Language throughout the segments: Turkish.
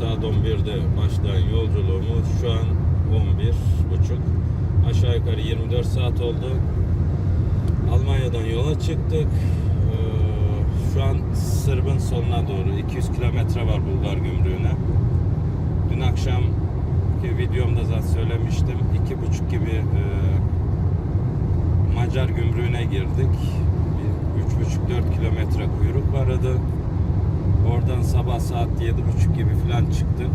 saat 11'de başlayan yolculuğumuz şu an 11 buçuk. Aşağı yukarı 24 saat oldu. Almanya'dan yola çıktık. Ee, şu an Sırbın sonuna doğru 200 kilometre var Bulgar gümrüğüne. Dün akşam videomda zaten söylemiştim. iki buçuk gibi e, Macar gümrüğüne girdik. Bir Üç buçuk dört kilometre kuyruk vardı. Oradan sabah saat yedi buçuk gibi falan çıktık.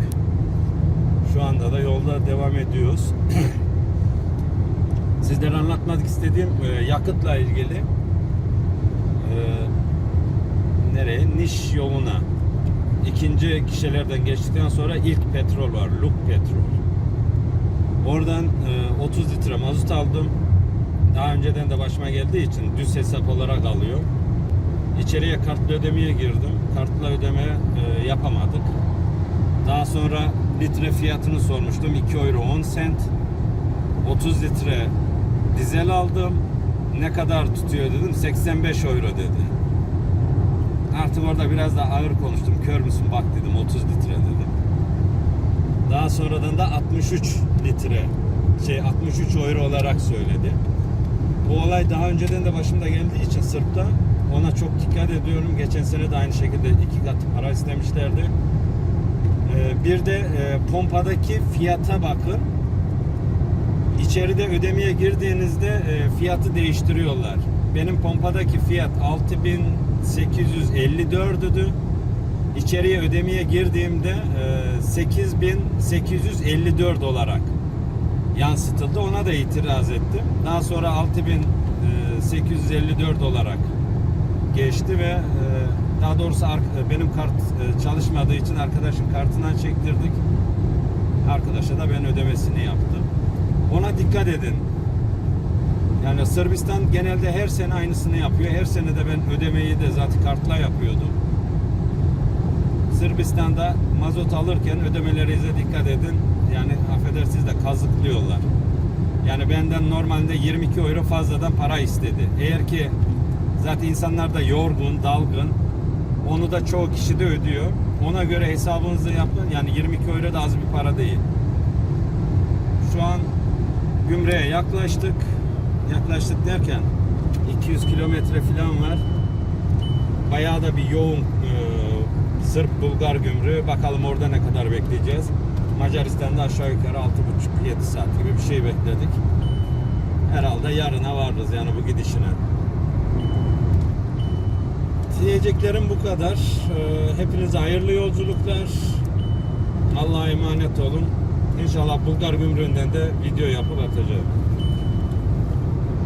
Şu anda da yolda devam ediyoruz. Sizlere anlatmak istediğim e, yakıtla ilgili e, nereye? Niş yoluna ikinci kişilerden geçtikten sonra ilk petrol var. Luk petrol. Oradan e, 30 litre mazot aldım. Daha önceden de başıma geldiği için düz hesap olarak alıyor. İçeriye kartla ödemeye girdim. Kartla ödeme e, yapamadık. Daha sonra litre fiyatını sormuştum. 2 euro 10 sent. 30 litre dizel aldım. Ne kadar tutuyor dedim. 85 euro dedi. Artık orada biraz da ağır konuştum. Kör müsün bak dedim 30 litre dedim. Daha sonradan da 63 litre şey 63 euro olarak söyledi. Bu olay daha önceden de başımda geldiği için Sırp'ta ona çok dikkat ediyorum. Geçen sene de aynı şekilde iki kat para istemişlerdi. Ee, bir de e, pompadaki fiyata bakın. İçeride ödemeye girdiğinizde e, fiyatı değiştiriyorlar. Benim pompadaki fiyat 6854 idi. İçeriye ödemeye girdiğimde e, 8854 olarak yansıtıldı. Ona da itiraz ettim. Daha sonra 6854 olarak geçti ve e, daha doğrusu ar- benim kart e, çalışmadığı için arkadaşın kartından çektirdik. Arkadaşa da ben ödemesini yaptım. Ona dikkat edin. Yani Sırbistan genelde her sene aynısını yapıyor. Her sene de ben ödemeyi de zaten kartla yapıyordum. Sırbistan'da mazot alırken ödemelerinize dikkat edin. Yani affedersiniz de kazıklıyorlar. Yani benden normalde 22 euro fazladan para istedi. Eğer ki zaten insanlar da yorgun, dalgın. Onu da çoğu kişi de ödüyor. Ona göre hesabınızı yapın. Yani 22 euro da az bir para değil. Şu an Gümre'ye yaklaştık. Yaklaştık derken 200 kilometre falan var. Bayağı da bir yoğun e, Sırp Bulgar gümrüğü. Bakalım orada ne kadar bekleyeceğiz. Macaristan'da aşağı yukarı 6,5-7 saat gibi bir şey bekledik. Herhalde yarına varırız yani bu gidişine. Diyeceklerim bu kadar. Ee, Hepinize hayırlı yolculuklar. Allah'a emanet olun. İnşallah Bulgar gümrüğünden de video yapıp atacağım.